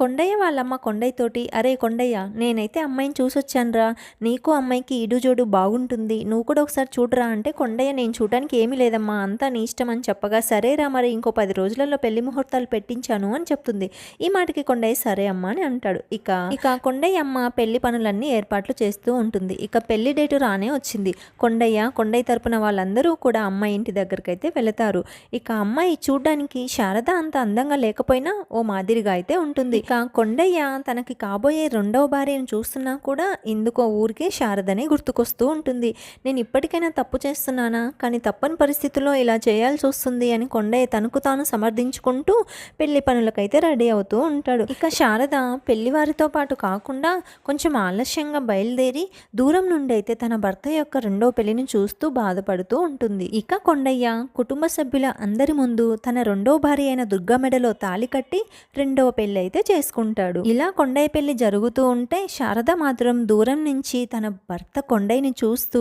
కొండయ్య వాళ్ళమ్మ కొండయ్య తోటి అరే కొండయ్య నేనైతే అమ్మాయిని చూసొచ్చానురా. నీకు అమ్మాయికి ఇడు జోడు బాగుంటుంది. నువ్వు కూడా ఒకసారి చూడరా అంటే కొండయ్య నేను చూడడానికి ఏమీ లేదమ్మా. అంతా నీ ఇష్టం అని చెప్పగా సరేరా మరి ఇంకో పది రోజులలో పెళ్ళి ముహూర్తాలు పెట్టించాను అని చెప్తుంది. ఈ మాటకి కొండయ్య సరే అమ్మ అని అంటాడు. ఇక ఇక కొండయ్య అమ్మ పెళ్ళి పనులన్నీ ఏర్పాట్లు చేస్తూ ఉంటుంది. ఇక పెళ్ళి డేటు రానే వచ్చింది. కొండయ్య కొండయ్య తరపున వాళ్ళందరూ కూడా అమ్మాయి ఇంటి దగ్గరికి అయితే వెళతారు. ఇక అమ్మాయి చూడడానికి శారద అంత అందంగా లేకపోయినా ఓ మాదిరిగా అయితే ఉంటుంది. ఇక కొండయ్య తనకి కాబోయే రెండవ భార్యను చూస్తున్నా కూడా ఎందుకో ఊరికే శారదనే గుర్తుకొస్తూ ఉంటుంది. నేను ఇప్పటికైనా తప్పు చేస్తున్నానా? కానీ తప్పని పరిస్థితుల్లో ఇలా చేయాల్సి వస్తుంది అని కొండయ్య తనకు తాను సమర్థించుకుంటూ పెళ్ళి పనులకైతే రెడీ అవుతూ ఉంటాడు. ఇక శారద పెళ్ళివారితో పాటు కాకుండా కొంచెం ఆలస్యంగా బయలుదేరి దూరం నుండి అయితే తన భర్త యొక్క రెండో పెళ్ళిని చూస్తూ బాధపడుతూ ఉంటుంది. ఇక కొండయ్య కుటుంబ సభ్యుల అందరి ముందు తన రెండో భార్య అయిన దుర్గా మెడలో తాళి కట్టి రెండవ పెళ్ళి అయితే చేసుకుంటాడు ఇలా కొండయ్య పెళ్ళి జరుగుతూ ఉంటే శారద మాత్రం దూరం నుంచి తన భర్త కొండయ్యని చూస్తూ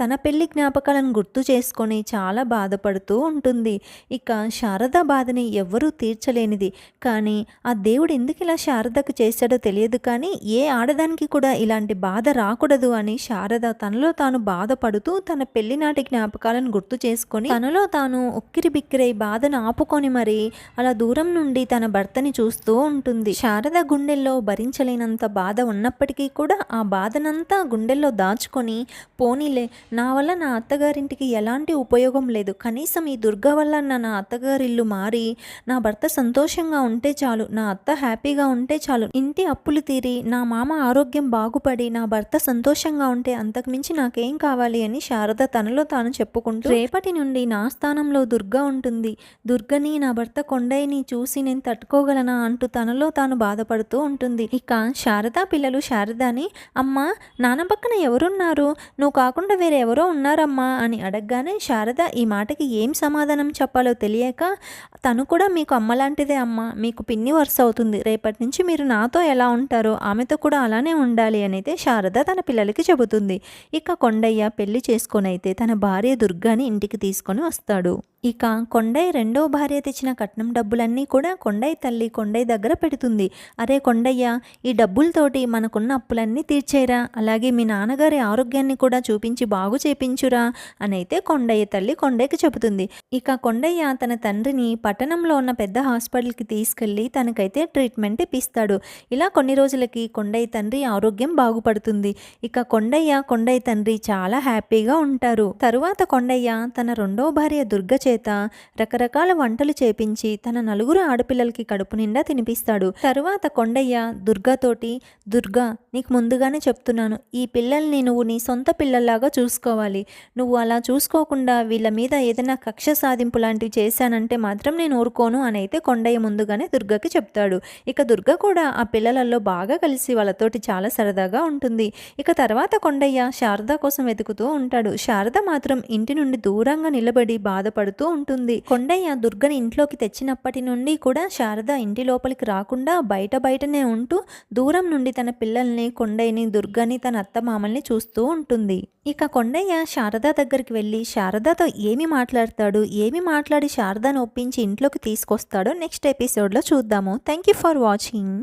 తన పెళ్ళి జ్ఞాపకాలను గుర్తు చేసుకొని చాలా బాధపడుతూ ఉంటుంది. ఇక శారద బాధని ఎవ్వరూ తీర్చలేనిది. కానీ ఆ దేవుడు ఎందుకు ఇలా శారదకు చేశాడో తెలియదు కానీ ఏ ఆడదానికి కూడా ఇలాంటి బాధ రాకూడదు అని శారద తనలో తాను బాధపడుతూ తన పెళ్ళినాటి జ్ఞాపకాలను గుర్తు చేసుకొని తనలో తాను ఉక్కిరి బిక్కిరై బాధను ఆపుకొని మరి అలా దూరం నుండి తన భర్తని చూస్తూ ఉంటుంది. శారద గుండెల్లో భరించలేనంత బాధ ఉన్నప్పటికీ కూడా ఆ బాధనంతా గుండెల్లో దాచుకొని పోనీలే నా వల్ల నా అత్తగారింటికి ఎలాంటి ఉపయోగం లేదు. కనీసం ఈ దుర్గా వల్ల నా నా అత్తగారిల్లు మారి నా భర్త సంతోషంగా ఉంటే చాలు నా అత్త హ్యాపీగా ఉంటే చాలు ఇంటి అప్పులు తీరి నా మామ ఆరోగ్యం బాగుపడి నా భర్త సంతోషంగా ఉంటే అంతకుమించి నాకేం కావాలి అని శారద తనలో తాను చెప్పుకుంటూ రేపటి నుండి నా స్థానంలో దుర్గా ఉంటుంది. దుర్గని నా భర్త కొండయ్యని చూసి నేను తట్టుకోగలనా అంటూ తనలో తాను బాధపడుతూ ఉంటుంది. ఇక శారదా పిల్లలు శారదాని అమ్మ నాన్న పక్కన ఎవరున్నారు? నువ్వు కాకుండా వేరే ఎవరో ఉన్నారమ్మా అని అడగగానే శారద ఈ మాటకి ఏం సమాధానం చెప్పాలో తెలియక తను కూడా మీకు అమ్మలాంటిదే అమ్మ. మీకు పిన్ని వరుస అవుతుంది. రేపటి నుంచి మీరు నాతో ఎలా ఉంటారో ఆమెతో కూడా అలానే ఉండాలి అని అయితే శారద తన పిల్లలకి చెబుతుంది. ఇక కొండయ్య పెళ్ళి చేసుకొని అయితే తన భార్య దుర్గాని ఇంటికి తీసుకొని వస్తాడు. ఇక కొండయ్య రెండో భార్య తెచ్చిన కట్నం డబ్బులన్నీ కూడా కొండయ్య తల్లి కొండయ్య దగ్గర పెడుతుంది. అరే కొండయ్య ఈ డబ్బులతోటి మనకున్న అప్పులన్నీ తీర్చేరా. అలాగే మీ నాన్నగారి ఆరోగ్యాన్ని కూడా చూపించి బాగు చేపించురా అని అయితే కొండయ్య తల్లి కొండయ్యకి చెబుతుంది. ఇక కొండయ్య తన తండ్రిని పట్టణంలో ఉన్న పెద్ద హాస్పిటల్కి తీసుకెళ్ళి తనకైతే ట్రీట్మెంట్ ఇప్పిస్తాడు. ఇలా కొన్ని రోజులకి కొండయ్య తండ్రి ఆరోగ్యం బాగుపడుతుంది. ఇక కొండయ్య కొండయ్య తండ్రి చాలా హ్యాపీగా ఉంటారు. తరువాత కొండయ్య తన రెండో భార్య దుర్గ చేత రకరకాల వంటలు చేపించి తన నలుగురు ఆడపిల్లలకి కడుపు నిండా తినిపిస్తాడు. తరువాత కొండయ్య దుర్గాతోటి దుర్గా నీకు ముందుగానే చెప్తున్నాను. ఈ పిల్లల్ని నువ్వు నీ సొంత పిల్లల్లాగా చూసుకోవాలి. నువ్వు అలా చూసుకోకుండా వీళ్ళ మీద ఏదైనా కక్ష సాధింపు లాంటివి చేశానంటే మాత్రం నేను ఊరుకోను అని అయితే కొండయ్య ముందుగానే దుర్గకి చెప్తాడు. ఇక దుర్గ కూడా ఆ పిల్లలలో బాగా కలిసి వాళ్ళతోటి చాలా సరదాగా ఉంటుంది. ఇక తర్వాత కొండయ్య శారద కోసం వెతుకుతూ ఉంటాడు. శారద మాత్రం ఇంటి నుండి దూరంగా నిలబడి బాధపడుతూ బాధపడుతూ ఉంటుంది. కొండయ్య దుర్గని ఇంట్లోకి తెచ్చినప్పటి నుండి కూడా శారద ఇంటి లోపలికి రాకుండా బయట బయటనే ఉంటూ దూరం నుండి తన పిల్లల్ని కొండయ్యని దుర్గని తన అత్త మామల్ని చూస్తూ ఉంటుంది. ఇక కొండయ్య శారద దగ్గరికి వెళ్ళి శారదతో ఏమి మాట్లాడతాడు ఏమి మాట్లాడి శారదను ఒప్పించి ఇంట్లోకి తీసుకొస్తాడో నెక్స్ట్ ఎపిసోడ్లో చూద్దాము. Thank you for watching